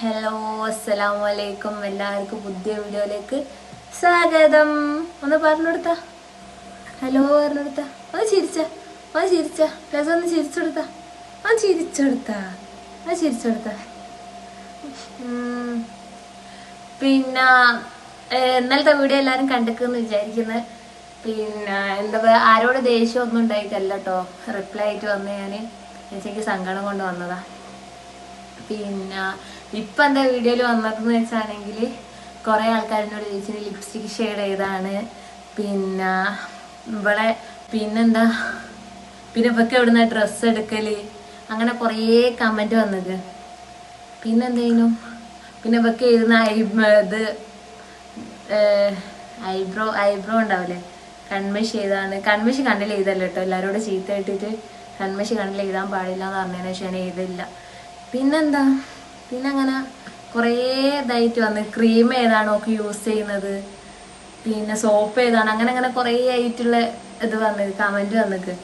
Hello അസ്സലാം വലൈക്കും എല്ലാവർക്കും പുതിയ വീഡിയോയിലേക്ക് സ്വാഗതം. ഒന്ന് പറഞ്ഞു കൊടുത്ത ഹലോ പറഞ്ഞു കൊടുത്ത ഒന്ന് ചിരിച്ച. ഒന്ന് ചിരിച്ച. രസം ഒന്ന് ചിരിച്ചെടുത്ത. ഒന്ന് ചിരിച്ചെടുത്ത. ഒന്ന് ചിരിച്ചെടുത്ത. പിന്നെ ഇന്നലത്തെ വീഡിയോ എല്ലാവരും കണ്ടെക്കുമെന്ന് വിചാരിക്കുന്നത് പിന്നെ എന്താ പറയുക ആരോട് ദേഷ്യം ഒന്നും ഉണ്ടായിട്ടല്ല കേട്ടോ റിപ്ലൈ ആയിട്ട് വന്ന് ഞാൻ എനിക്ക് സങ്കടം കൊണ്ട് വന്നതാ. പിന്നെ ഇപ്പൊ എന്താ വീഡിയോയിൽ വന്നതെന്ന് വെച്ചാണെങ്കിൽ കുറെ ആൾക്കാരിനോട് ചോദിച്ചത് ലിപ്സ്റ്റിക് ഷെയ്ഡ് ഏതാണ് പിന്നെ ഇവിടെ പിന്നെന്താ? പിന്നെ ഇപ്പൊക്കെ എവിടുന്ന ഡ്രസ്സ് എടുക്കൽ? അങ്ങനെ കുറേ കമന്റ് വന്നത്. പിന്നെന്തേനു പിന്നെ ഇപ്പൊക്കെ എഴുതുന്ന ഐ ഇത് ഐബ്രോ ഐബ്രോ ഉണ്ടാവില്ലേ? കൺമഷി ഏതാണ് കൺമഷി കണ്ണിൽ എഴുതല്ല കേട്ടോ. എല്ലാവരോടും ചീത്ത ഇട്ടിട്ട് കൺമഷി കണ്ണിൽ എഴുതാൻ പാടില്ല എന്ന് പറഞ്ഞതിന് ശേഷം എഴുതില്ല. പിന്നെന്താ? പിന്നെ അങ്ങനെ കുറേ ഇതായിട്ട് വന്ന് ക്രീം ഏതാണ് ഒക്കെ യൂസ് ചെയ്യുന്നത്. പിന്നെ സോപ്പ് ഏതാണ് അങ്ങനെ അങ്ങനെ കുറേ ആയിട്ടുള്ള ഇത് വന്നത് കമന്റ് വന്നിട്ട്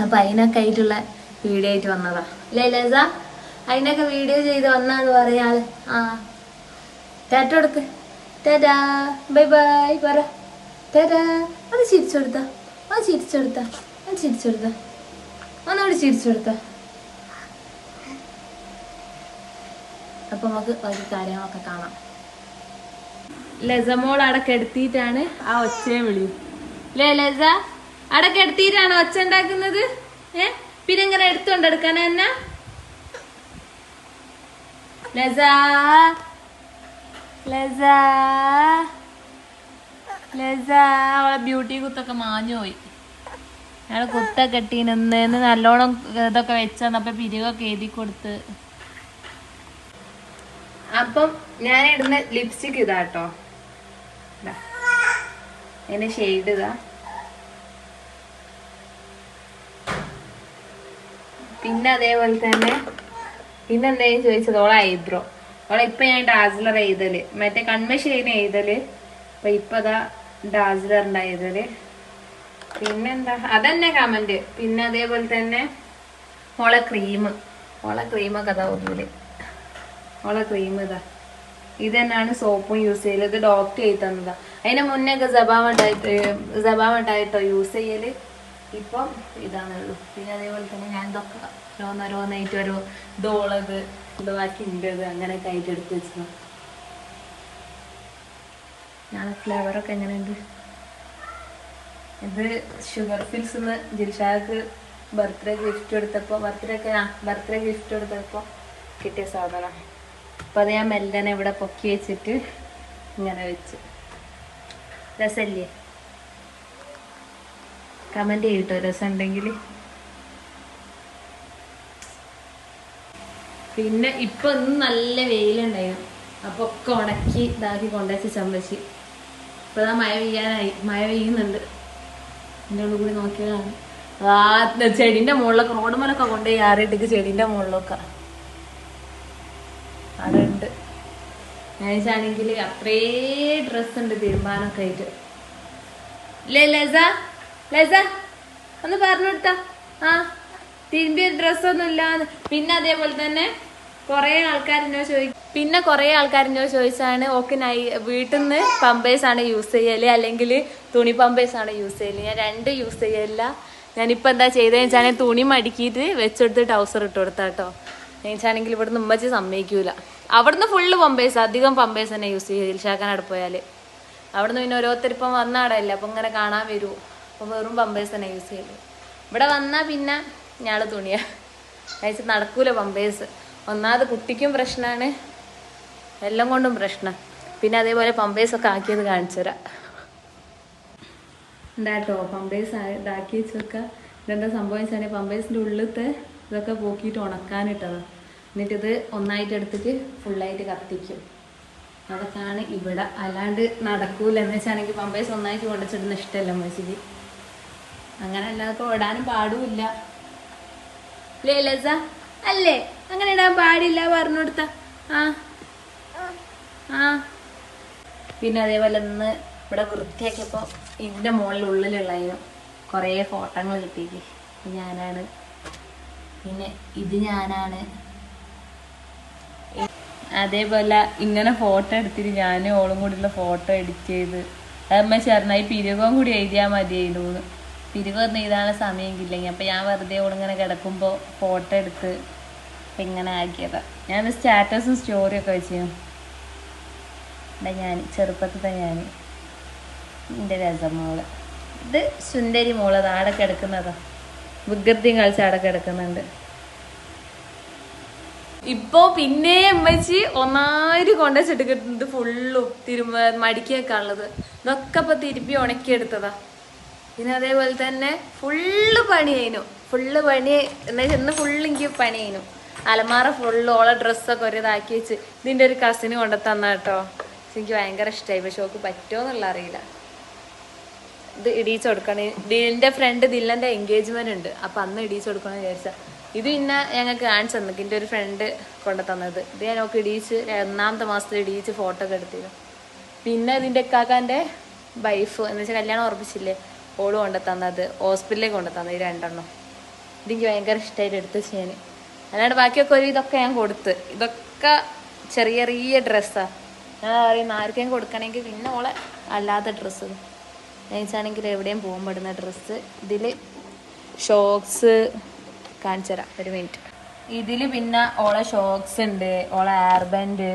അപ്പം അതിനൊക്കെ ആയിട്ടുള്ള വീഡിയോ ആയിട്ട് വന്നതാ. അല്ലേ ലേസ അതിനൊക്കെ വീഡിയോ ചെയ്ത് വന്നാന്ന് പറയാൽ ആ. ടാറ്റ കൊടുക്ക്. ടാറ്റാ. Bye bye. പറ. ടാറ്റാ. അത് ചിരിച്ചെടുത്ത. അത് ചിരിച്ചെടുത്ത. അത് ചിരിച്ചെടുത്ത. ഒന്നുകൂടി ചിരിച്ചെടുത്ത. അപ്പൊ നമുക്ക് ബാക്കി കാര്യങ്ങളൊക്കെ കാണാം. ലസമോൾ അടക്കെടുത്തിട്ടാണ് ആ ഒച്ചയെ വിളി. ലേ ലസ? അടക്കെടുത്തിട്ടാണ് ഒച്ച ഉണ്ടാക്കുന്നത്? ഏ? പിന്നെ ഇങ്ങനെ എടുത്തോണ്ടെടുക്കാൻ എന്നാ ലസ? ലസ? ലസ? അവളെ ബ്യൂട്ടി കുത്തൊക്കെ മാഞ്ഞു പോയി. അയാൾ കുത്തൊക്കെ ഇട്ടീനെന്ന് നല്ലോണം ഇതൊക്കെ വെച്ചന്നപ്പോ പിരിവൊക്കെ എഴുതി കൊടുത്ത്. അപ്പം ഞാൻ ഇടുന്ന ലിപ്സ്റ്റിക് ഇതാ കേട്ടോ എന്നെ ഷെയ്ഡ് ഇതാ. പിന്നെ അതേപോലെ തന്നെ പിന്നെ എന്തെങ്കിലും ചോദിച്ചത്? ഓളെ ഐബ്രോ ഓളെ ഇപ്പൊ ഞാൻ ഡാസ്ലർ എഴുതൽ. മറ്റേ കൺമഷി ചെയ്യുന്ന എഴുതൽ. അപ്പൊ ഇപ്പൊ അതാ ഡാസ്ലറിന്റെ എഴുതൽ. പിന്നെന്താ? അതന്നെ കമന്റ് പിന്നെ അതേപോലെ തന്നെ ഓളെ ക്രീം ഓളെ ക്രീമൊക്കെ അതാ ഒന്നിൽ ഓളെ ക്രീം ഇതാ. ഇത് തന്നെയാണ് സോപ്പും യൂസ് ചെയ്യൽ. ഇത് ഡോക്ടർ ചെയ്ത് തന്നതാ. അതിന് മുന്നേ ഒക്കെ ജബാമട്ടായിട്ട് ജബാമട്ടായിട്ടോ യൂസ് ചെയ്യൽ? ഇപ്പം ഇതാണുള്ളൂ. പിന്നെ അതേപോലെ തന്നെ ഞാൻ ഇതൊക്കെ ഓരോന്നോരോന്നായിട്ട് ഓരോ ഇതോളത് ഇത് ബാക്കി ഉണ്ടത് അങ്ങനെയൊക്കെ ആയിട്ട് എടുത്ത് വെച്ചത്. ഞാൻ ഫ്ലേവറൊക്കെ എങ്ങനെയുണ്ട്? ഇത് ഷുഗർ ഫിൽസ് എന്ന് ജിൽഷാക്ക് ബർത്ത്ഡേ ഗിഫ്റ്റ് എടുത്തപ്പോൾ ബർത്ത്ഡേ ഒക്കെ ആ ബർത്ത്ഡേ ഗിഫ്റ്റ് എടുത്തപ്പോൾ കിട്ടിയ സാധനം. അപ്പം അത് ഞാൻ മെല്ലനെ ഇവിടെ പൊക്കി വെച്ചിട്ട് ഇങ്ങനെ വെച്ച്. രസല്ലേ? കമന്റ് ചെയ്യട്ടോ രസം ഉണ്ടെങ്കിൽ പിന്നെ ഇപ്പൊ നല്ല വെയിലുണ്ടായിരുന്നു. അപ്പൊ ഒക്കെ ഉണക്കി ഇതാക്കി കൊണ്ടുവച്ച് ചമ്മച്ചി. ഇപ്പൊ ഇതാ മഴ പെയ്യാനായി. മഴ പെയ്യുന്നുണ്ട്. എന്റെ ഉള്ളിൽ കൂടി നോക്കിയതാണ്. ആ ചെടിന്റെ മുകളിലൊക്കെ റോഡ് മേലൊക്കെ കൊണ്ടുപോയി ആറിയിട്ടേക്ക് ചെടിന്റെ മുകളിലൊക്കെ. അവിടെ ഉണ്ട് ഞാനിച്ചാണെങ്കിൽ അത്രേ ഡ്രസ് ഉണ്ട് തീരുമാനമൊക്കെ ആയിട്ട് ലേ ലസ ലസ ഒന്ന് പറഞ്ഞു കൊടുത്താ ആ തിരുമ്പിയ ഡ്രസ്സൊന്നും ഇല്ലാന്ന് പിന്നെ അതേപോലെ തന്നെ കുറെ ആൾക്കാരെന്നോ ചോദിക്കും പിന്നെ കുറെ ആൾക്കാരെന്നോ ചോദിച്ചാണ് ഓക്കെ നൈ വീട്ടിൽ നിന്ന് പമ്പേഴ്സ് ആണ് യൂസ് ചെയ്യൽ? അല്ലെങ്കിൽ തുണി പമ്പേഴ്സ് ആണ് യൂസ് ചെയ്യൽ? ഞാൻ രണ്ട് യൂസ് ചെയ്യലില്ല. ഞാനിപ്പോൾ എന്താ ചെയ്തതെന്ന് വെച്ചാൽ തുണി മടുക്കിയിട്ട് വെച്ചെടുത്ത് ടൗസർ ഇട്ട് കൊടുത്താട്ടോ. എന്നുവെച്ചാണെങ്കിൽ ഇവിടുന്ന് ഉമ്മച്ചി സമ്മതിക്കൂല. അവിടുന്ന് ഫുള്ള് പമ്പേഴ്സ് അധികം പമ്പേഴ്സ് തന്നെ യൂസ് ചെയ്യും ഷാക്കാൻ അവിടെ പോയാൽ അവിടുന്ന് പിന്നെ ഓരോരുത്തർ ഇപ്പം വന്നാടല്ലേ അപ്പം ഇങ്ങനെ കാണാൻ വരുമോ അപ്പം വെറും പമ്പേഴ്സ് തന്നെ യൂസ് ചെയ്യൽ. ഇവിടെ വന്നാൽ പിന്നെ ഞാൾ തുണിയാ. കഴിച്ച് നടക്കൂല പമ്പേഴ്സ് ഒന്നാമത് കുട്ടിക്കും പ്രശ്നമാണ് എല്ലാം കൊണ്ടും പ്രശ്നം. പിന്നെ അതേപോലെ പമ്പേഴ്സ് ഒക്കെ ആക്കിയത് കാണിച്ചു തരാം. എന്താട്ടോ പമ്പേഴ്സ് ഇതാക്കി വെച്ചൊക്കെ. ഇതെന്താ സംഭവിച്ചാൽ പമ്പേഴ്സിന്റെ ഉള്ളിലത്തെ ഇതൊക്കെ പോക്കിയിട്ട് ഉണക്കാനിട്ടതാണ് എന്നിട്ടിത് ഒന്നായിട്ട് എടുത്തിട്ട് ഫുള്ളായിട്ട് കത്തിക്കും. അതൊക്കെയാണ് ഇവിടെ. അല്ലാണ്ട് നടക്കൂല. എന്ന് വെച്ചാണെങ്കിൽ പമ്പേഴ്സ് ഒന്നായിട്ട് കൊണ്ടുവച്ചിടുന്ന ഇഷ്ടമല്ല മസിക്ക് അങ്ങനെ അല്ലാതെ ഓടാനും പാടുമില്ല. അല്ലേ ലസ? അല്ലേ? അങ്ങനെ ഇടാൻ പാടില്ല. പറഞ്ഞു കൊടുത്ത. ആ. ആ. പിന്നെ അതേപോലെ ഇന്ന് ഇവിടെ വൃത്തിയാക്കിയപ്പോൾ ഇതിന്റെ മുകളിൽ ഉള്ളിലുള്ളതിനും കുറേ ഫോട്ടോകൾ കിട്ടിയിട്ട് ഞാനാണ്. പിന്നെ ഇത് ഞാനാണ്. അതേപോലെ ഇങ്ങനെ ഫോട്ടോ എടുത്തിട്ട് ഞാനും ഓളും കൂടിയുള്ള ഫോട്ടോ എഡിറ്റ് ചെയ്ത്. അമ്മ ചേർന്നായി പിരുകവും പിരുകം കൂടി എഴുതിയാൽ മതിയായിരുന്നു പിരുകൊന്നും എഴുതാനുള്ള സമയമെങ്കില്ലെങ്കിൽ അപ്പം ഞാൻ വെറുതെ ഓളിങ്ങനെ കിടക്കുമ്പോൾ ഫോട്ടോ എടുത്ത് ഇങ്ങനെ ആക്കിയതാ. ഞാൻ സ്റ്റാറ്റസും സ്റ്റോറിയൊക്കെ വെച്ചു. ഞാൻ ചെറുപ്പത്തിലെ ഞാൻ എന്റെ രസമോൾ ഇത് സുന്ദരി മോൾ. അത് ആടെ കിടക്കുന്നതാ. വികൃതിയും കളിച്ച് കിടക്കുന്നുണ്ട്. ഇപ്പോ പിന്നെ അമ്മച്ചി ഒന്നായിട്ട് കൊണ്ടേ ചെടുക്കിട്ടുണ്ട് ഫുള്ളും തിരുമ്പ മടിക്കൊക്കെ ഉള്ളത്. ഇതൊക്കെ ഇപ്പൊ തിരുപ്പി ഉണക്കിയെടുത്തതാ. പിന്നെ അതേപോലെ തന്നെ ഫുള്ള് പണി ആയിനു. ഫുള്ള് പണി എന്നാ ചെന്ന് ഫുള്ള് എനിക്ക് പണി ആയിനു. അലമാറ ഫുള്ള് ഓളെ ഡ്രസ്സൊക്കെ ഒരു ഇതാക്കി വെച്ച്. ഇതിന്റെ ഒരു കസിന് കൊണ്ടു തന്ന കേട്ടോ എനിക്ക് ഭയങ്കര ഇഷ്ടമായി പക്ഷെ ഓക്ക് പറ്റുമോന്നുള്ള അറിയില്ല. ഇത് ഇടിയിച്ച് കൊടുക്കണേ ദിലിന്റെ ഫ്രണ്ട് ദില്ലന്റെ എൻഗേജ്മെന്റ് ഉണ്ട്. അപ്പൊ അന്ന് ഇടിയിച്ച് കൊടുക്കണമെന്ന് വിചാരിച്ച. ഇത് പിന്നെ ഞങ്ങൾക്ക് കാണിച്ചു തന്നു എന്റെ ഒരു ഫ്രണ്ട് കൊണ്ടു തന്നത്. ഇത് ഞാൻ നോക്കി ഇടിയിച്ച് ഒന്നാമത്തെ മാസത്തിൽ ഇടിയിച്ച് ഫോട്ടോ ഒക്കെ എടുത്തിരുന്നു. പിന്നെ ഇതിന്റെ കാക്കാന്റെ വൈഫ് എന്ന് വെച്ചാൽ കല്യാണം ഉറപ്പിച്ചില്ലേ? ഓൾ കൊണ്ടു തന്നത്. ഹോസ്പിറ്റലിലേക്ക് കൊണ്ടു തന്നത് ഈ രണ്ടെണ്ണം. ഇതെനിക്ക് ഭയങ്കര ഇഷ്ടമായിട്ട് എടുത്ത് ചെയ്യാൻ അല്ലാണ്ട് ബാക്കിയൊക്കെ ഒരു ഇതൊക്കെ ഞാൻ കൊടുത്ത്. ഇതൊക്കെ ചെറിയ ചെറിയ ഡ്രസ്സാണ് ഞാൻ പറയുന്ന ആർക്കെയും കൊടുക്കണമെങ്കിൽ പിന്നെ ഓളെ അല്ലാത്ത ഡ്രസ്സ് നയിച്ചാണെങ്കിൽ എവിടെയും പോകാൻ പെടുന്ന ഡ്രസ്സ് ഇതിൽ ഷോക്സ് കാണിച്ചു തരാം ഒരു മിനിറ്റ്. ഇതിൽ പിന്നെ ഓളെ ഷോക്സ് ഉണ്ട് ഓളെ ആർബൻഡ്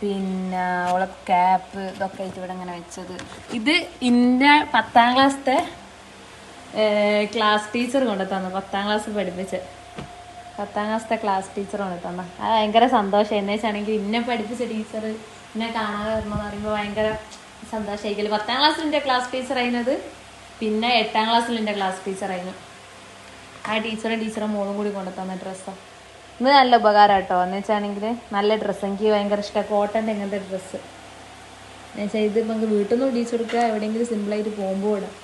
പിന്നെ ഓളെ ക്യാപ്പ് ഇതൊക്കെ ആയിട്ട് ഇവിടെ ഇങ്ങനെ വെച്ചത്. ഇത് ഇന്ന പത്താം ക്ലാസ്സത്തെ ക്ലാസ് ടീച്ചർ കൊണ്ട് തന്നു. പത്താം ക്ലാസ് പഠിപ്പിച്ച് പത്താം ക്ലാസ്സത്തെ ക്ലാസ് ടീച്ചർ കൊണ്ട് തന്നു. അത് ഭയങ്കര സന്തോഷം. എന്നു വെച്ചാണെങ്കിൽ ഇന്നെ പഠിപ്പിച്ച ടീച്ചർ എന്നെ കാണാതെ വരണമെന്ന് പറയുമ്പോൾ ഭയങ്കര സന്തോഷമായിരിക്കും പത്താം ക്ലാസ്സിൽ എന്റെ ക്ലാസ് ടീച്ചർ ആയിരുന്നത് പിന്നെ എട്ടാം ക്ലാസ്സിൽ എന്റെ ക്ലാസ് ടീച്ചർ ആയിരുന്നു ആ ടീച്ചറും ടീച്ചറും മോളും കൂടി കൊണ്ടു തന്ന ഡ്രസ്സാണ് ഇത് നല്ല ഉപകാരം കേട്ടോ എന്ന് വെച്ചാണെങ്കിൽ നല്ല ഡ്രസ്സ്. എനിക്ക് ഭയങ്കര ഇഷ്ടമാണ് കോട്ടന്റെ ഇങ്ങനത്തെ ഡ്രസ്സ്. എന്ന് വെച്ചാൽ ഇത് നമുക്ക് വീട്ടിൽ നിന്ന് ഒടിച്ചു കൊടുക്കുക എവിടെയെങ്കിലും സിമ്പിളായിട്ട് പോകുമ്പോൾ ഇടാം.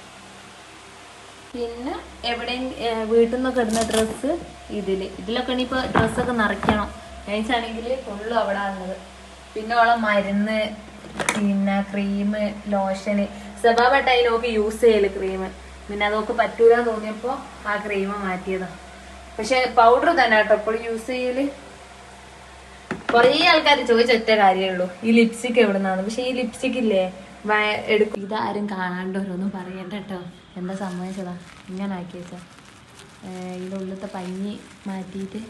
പിന്നെ എവിടെയെങ്കിലും വീട്ടിൽ നിന്നൊക്കെ ഇടുന്ന ഡ്രസ്സ് ഇതിൽ ഇതിലൊക്കെ ഇനിയിപ്പോൾ ഡ്രസ്സൊക്കെ നിറയ്ക്കണം. വെച്ചാണെങ്കിൽ ഫുള്ളും അവിടെ ഉള്ളത്. പിന്നെ ഉള്ള മരുന്ന് പിന്നെ ക്രീം ലോഷന് സ്വഭാവമായിട്ട് അതിനൊക്കെ യൂസ് ചെയ്യൽ ക്രീം പിന്നെ അതൊക്കെ പറ്റൂല തോന്നിയപ്പോൾ ആ ക്രീം മാറ്റിയതാ. പക്ഷെ പൗഡർ തന്നെ കേട്ടോ ഇപ്പോൾ യൂസ് ചെയ്യൽ. കുറേ ആൾക്കാർ ചോദിച്ച ഒറ്റ കാര്യമേ ഉള്ളൂ ഈ ലിപ്സ്റ്റിക് നിന്നാണ് പക്ഷെ ഈ ലിപ്സ്റ്റിക് ഇല്ലേ? എടുക്കും ഇതാരും കാണാണ്ട് ഓരോന്നും പറയണ്ട കേട്ടോ എന്താ സംഭവിച്ചതാ ഇങ്ങനെ ആക്കി വെച്ചാ ഇതിന്റെ ഉള്ളിലത്തെ പഞ്ഞി മാറ്റിയിട്ട്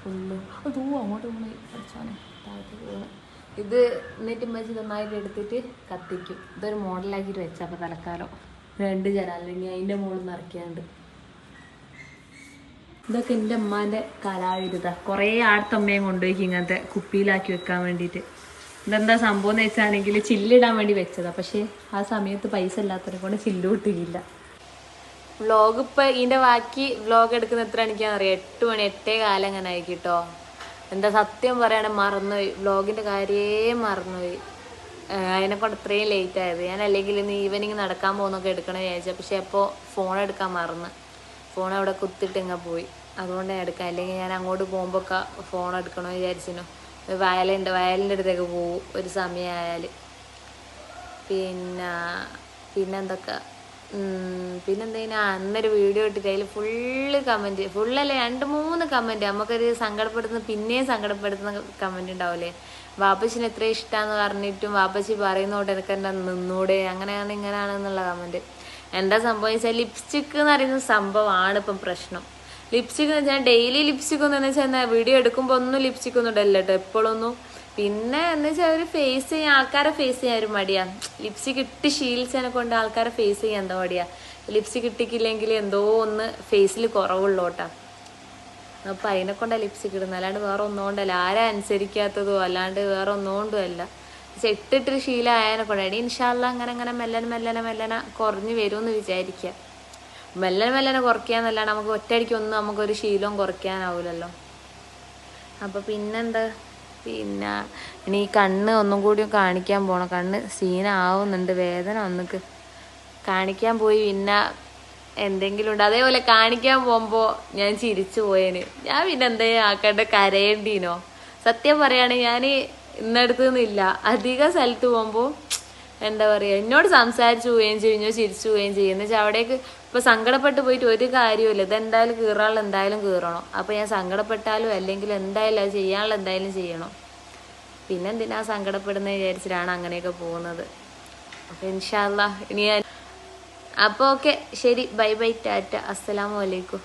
ഫുള്ള് അതോ അങ്ങോട്ട് പോണി പോണേ ഇത് എന്നിട്ട് ഉമ്മച്ചി നന്നായിട്ട് എടുത്തിട്ട് കത്തിക്കും. ഇതൊരു മോഡലാക്കിയിട്ട് വെച്ചാൽ അപ്പോൾ തലക്കാലം രണ്ട് ജനാലിനി അതിന്റെ മുകളിൽ നിറയ്ക്കാണ്ട് ഇതൊക്കെ എന്റെ അമ്മാന്റെ കലാവിരുത. കുറേ ആടത്തമ്മയും കൊണ്ടുപോയി ഇങ്ങനത്തെ കുപ്പിയിലാക്കി വെക്കാൻ വേണ്ടിയിട്ട്. ഇതെന്താ സംഭവം എന്ന് വെച്ചാണെങ്കിൽ ചില്ലിടാൻ വേണ്ടി വെച്ചതാണ് പക്ഷേ ആ സമയത്ത് പൈസ ഇല്ലാത്തതിനെ കൊണ്ട് ചില്ല് കിട്ടിയില്ല വ്ളോഗ് ഇപ്പം ഇതിന്റെ ബാക്കി വ്ളോഗ് എടുക്കുന്ന എത്ര മണിക്കാന്ന് അറിയാം? എട്ട് മണി എട്ടേ കാലം അങ്ങനെ ആയി കേട്ടോ എന്താ സത്യം പറയുകയാണെങ്കിൽ മറന്നുപോയി. വ്ളോഗിന്റെ കാര്യേ മറന്നുപോയി. ഏഹ് അതിനെ കൊണ്ട് ഇത്രയും ലേറ്റ് ആയത്. ഞാൻ അല്ലെങ്കിൽ ഇന്ന് ഈവനിങ് നടക്കാൻ പോകുന്നൊക്കെ എടുക്കണം വിചാരിച്ചു. പക്ഷെ അപ്പോൾ ഫോൺ എടുക്കാൻ മറന്ന്. ഫോൺ അവിടെ കുത്തിട്ട് ഇങ്ങ പോയി. അതുകൊണ്ട് ഞാൻ എടുക്കാം അല്ലെങ്കിൽ ഞാൻ അങ്ങോട്ട് പോകുമ്പോൾ ഒക്കെ ഫോൺ എടുക്കണമെന്ന് വിചാരിച്ചിരുന്നു. വയലുണ്ട് വയലിന്റെ അടുത്തേക്ക് പോകും ഒരു സമയമായാൽ പിന്നെ പിന്നെന്തൊക്കെ? പിന്നെന്തെങ്കിലും അന്നൊരു വീഡിയോ ഇട്ടിട്ട് അതിൽ ഫുള്ള് കമന്റ് ഫുള്ളല്ലേ രണ്ട് മൂന്ന് കമന്റ് നമുക്കൊരു സങ്കടപ്പെടുത്തുന്ന പിന്നെയും സങ്കടപ്പെടുത്തുന്ന കമന്റ് ഉണ്ടാവില്ലേ വാപ്പച്ചിന് എത്ര ഇഷ്ടമാന്ന് പറഞ്ഞിട്ടും വാപ്പച്ചി പറയുന്നോട്ട് എനിക്ക് എന്താ നിന്നൂടെ അങ്ങനെയാണ് എന്നുള്ള കമന്റ് എന്താ സംഭവം വെച്ചാൽ ലിപ്സ്റ്റിക് എന്ന് പറയുന്ന സംഭവമാണ് ഇപ്പം പ്രശ്നം. ലിപ്സ്റ്റിക് എന്ന് വെച്ചാൽ ഡെയിലി ലിപ്സ്റ്റിക് ഒന്നും വെച്ചാൽ വീഡിയോ എടുക്കുമ്പോൾ ഒന്നും ലിപ്സ്റ്റിക് ഒന്നും ഇടല്ല കേട്ടോ എപ്പോഴൊന്നും പിന്നെ എന്ന് വെച്ചാൽ ഒരു ഫേസ് ചെയ്യാൻ ആൾക്കാരെ ഫേസ് ചെയ്യാൻ ഒരു മടിയാ. ലിപ്സ്റ്റിക് ഇട്ട് ശീലിച്ചതിനെ കൊണ്ട് ആൾക്കാരെ ഫേസ് ചെയ്യാൻ എന്തോ മടിയാ? ലിപ്സ്റ്റിക് ഇട്ടിക്കില്ലെങ്കിൽ എന്തോ ഒന്ന് ഫേസിൽ കുറവുള്ളോട്ടാ അപ്പൊ അതിനെ കൊണ്ടാ ലിപ്സ്റ്റിക് ഇടുന്നത് അല്ലാണ്ട് വേറെ ഒന്നുകൊണ്ടല്ല ആരെ അനുസരിക്കാത്തതോ അല്ലാണ്ട് വേറെ ഒന്നുകൊണ്ടും അല്ല. പക്ഷെ ഇട്ടിട്ട് ശീലമായതിനെ കൊണ്ടാണ് ഇൻഷാല്ല അങ്ങനെ അങ്ങനെ മെല്ലനെ മെല്ലനെ മെല്ലനെ കുറഞ്ഞു വരുമെന്ന് വിചാരിക്കുക മെല്ലനെ മെല്ലനെ കുറയ്ക്കാന്നല്ലാണ്ട് നമുക്ക് ഒറ്റയടിക്ക് ഒന്നും നമുക്കൊരു ശീലവും കുറയ്ക്കാനാവില്ലല്ലോ അപ്പൊ പിന്നെന്താ? പിന്നെ ഇനി ഈ കണ്ണ് ഒന്നും കൂടി കാണിക്കാൻ പോണം. കണ്ണ് സീനാവുന്നുണ്ട്. വേദന ഒന്നിക്ക് കാണിക്കാൻ പോയി. പിന്നെ എന്തെങ്കിലും ഉണ്ട് അതേപോലെ കാണിക്കാൻ പോകുമ്പോൾ ഞാൻ ചിരിച്ചു പോയേന്. ഞാൻ പിന്നെ എന്താ ആക്കണ്ട കരയേണ്ടീനോ? സത്യം പറയുകയാണെങ്കിൽ ഞാൻ ഇന്നടുത്ത് നിന്നില്ല. അധിക സ്ഥലത്ത് പോകുമ്പോൾ എന്താ പറയുക എന്നോട് സംസാരിച്ചു പോവുകയും ചെയ്യും ചിരിച്ചു പോവുകയും ചെയ്യും. എന്ന് വെച്ചാൽ അവിടേക്ക് ഇപ്പൊ സങ്കടപ്പെട്ട് പോയിട്ട് ഒരു കാര്യമില്ല ഇതെന്തായാലും കീറാനുള്ള എന്തായാലും കീറണം. അപ്പൊ ഞാൻ സങ്കടപ്പെട്ടാലും അല്ലെങ്കിൽ എന്തായാലും അത് ചെയ്യാനുള്ള എന്തായാലും ചെയ്യണം. പിന്നെ എന്തിനാ സങ്കടപ്പെടുന്നത് വിചാരിച്ചിട്ടാണ് അങ്ങനെയൊക്കെ പോകുന്നത്. അപ്പം ഇൻഷാല്ല ഇനി ഞാൻ അപ്പോൾ ഓക്കെ. ശരി ബൈ ബൈ ടാറ്റ. അസ്സലാമു അലൈക്കും.